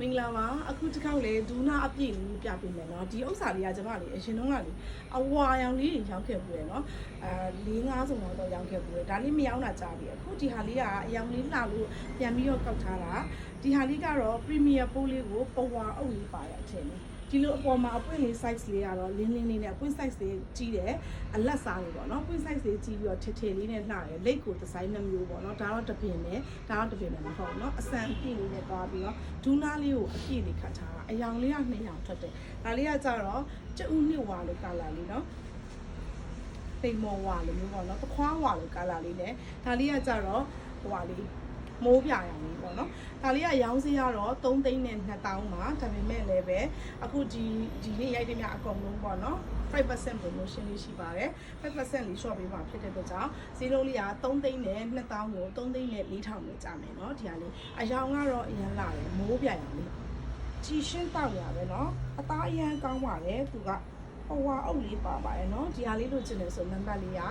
မင်္ဂလာပါအခုတစ်ခေါက်လေဒူနာအပြည့်လေးပြပေးမယ်เนาะဒီဥစ္စာလေးကကျွန်မလေးအရင်တုန်းကလေအဝါရောင်လေးတွေရောင်းခဲ့ပူတယ်เนาะအဲ၄၅စုံတော့ရောင်းခဲ့ပူတယ်ဒါလေးမရောင်းတာကြားပြီအခုဒီဟာလေးကအရောင်လေးလှလို့ပြန်ပြီးတော့ကောက်ထားတာဒီဟာလေးကတော့ premier ပိုးလေးကိုပဝါအုပ်လေးပါရအထင်လေး ဒီလိုအပေါ်မှာအပွင့်လေး size လေးကတော့လင်းလင်းလေးနဲ့အပွင့် size လေးကြီးတယ်အလက်စားလေးပေါ့နော်ပွင့် size လေးကြီးပြီးတော့ထေထေလေးနဲ့လှတယ်လိပ်ကိုဒီဇိုင်းနှမျိုးပေါ့နော်ဒါတော့တပင်နဲ့ဒါတော့တပင်နဲ့မဟုတ်နော်အစံအပြည့်လေးနဲ့သွားပြီးတော့ဒူးနားလေးကိုအပြည့်လေးခတ်ထားတာအယောင်လေးကနှစ်ယောင်ထွက်တယ်ဒါလေးကကြတော့ကျဥ်နှစ်ဝါလို့ကာလာလေးနော်ပိန်မောဝါလိုမျိုးပေါ့နော်သခွားဝါလိုကာလာလေးနဲ့ဒါလေးကကြတော့ဟိုဟာလေး မိုးပြရောင်လေးပေါ့နော်ဒါလေးကရောင်းစရတော့3သိန်းနဲ့2000ပါဒါပေမဲ့လည်းပဲအခုဒီဒီနေ့ရိုက်တဲ့မြအကုန်လုံးပေါ့နော်5% promotion လေးရှိပါတယ်5%လေး short ပေးမှာဖြစ်တဲ့အတွက်ကြောင့်ဈေးလုံးလေးက3သိန်းနဲ့2000ကို3သိန်းနဲ့4000ပဲကြာမယ်เนาะဒီဟာလေးအယောင်ကတော့အရင်လာတယ်မိုးပြရောင်လေးကြည်ရှင်းတောက်ရပဲเนาะအသားအရန်ကောင်းပါတယ်သူက ဟိုဟာအုပ်လေးပါပါတယ်နော်ဒီဟာလေးလိုချင်တယ်ဆိုနံပါတ်လေးက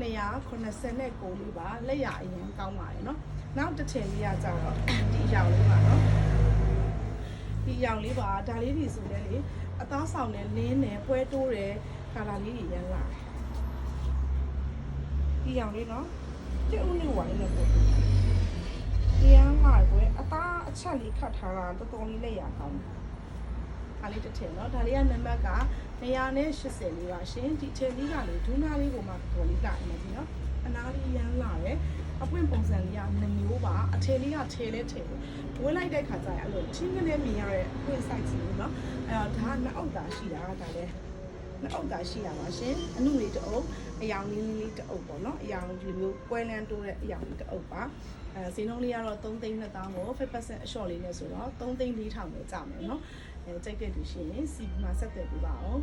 289လေးပါလက်ရအရင်ကောင်းပါတယ်နော်နောက်တစ်ထည်လေးကကြတော့ဒီအရောင်လေးပါနော်ဒီအရောင်လေးပါဒါလေးတွေဆိုလည်းလေအသားဆောင်နဲ့လင်းနဲ့ပွဲတိုးတယ်ကာလာလေးတွေရမ်းလာတယ်ဒီအောင်လေးနော်တူနဲ့ဝိုင်းနဲ့ပို့တရားမှွယ်အသားအချက်လေးခတ်ထားတာတော်တော်လေးလက်ရကောင်းတယ် ဒါလေးတစ်ထည်နော်ဒါလေးကနံပါတ်က180လေးပါရှင်ဒီထည်လေးကလေဒူးနာလေးကိုမှတော်တော်လေးတာနေပြီနော်အနားလေးရမ်းလာတယ်အပွင့်ပုံစံလေးကနှမျိုးပါအထည်လေးကထည်လဲထည်တယ်ဝဲလိုက်တဲ့ခါကျရင်အဲ့လိုချင်းကနေမြင်ရတဲ့အပွင့် size လေးနော်အဲ့တော့ဒါကနှစ်အောက်တာရှိတာဒါလည်းနှစ်အောက်တာရှိရပါရှင်အနုလေးတစ်အုပ်အယောင်လေးလေးတစ်အုပ်ပေါ့နော်အယောင်ဒီလိုပွဲလန်းတိုးတဲ့အယောင်လေးတစ်အုပ်ပါအဲဈေးနှုန်းလေးကတော့3သိန်း2000ကို5%အလျှော့လေးနဲ့ဆိုတော့3သိန်း4000ပဲကြာမယ်နော် အဲကြိုက်တဲ့လူရှိရင်စီမှာဆက်သွယ်ပြပါအောင်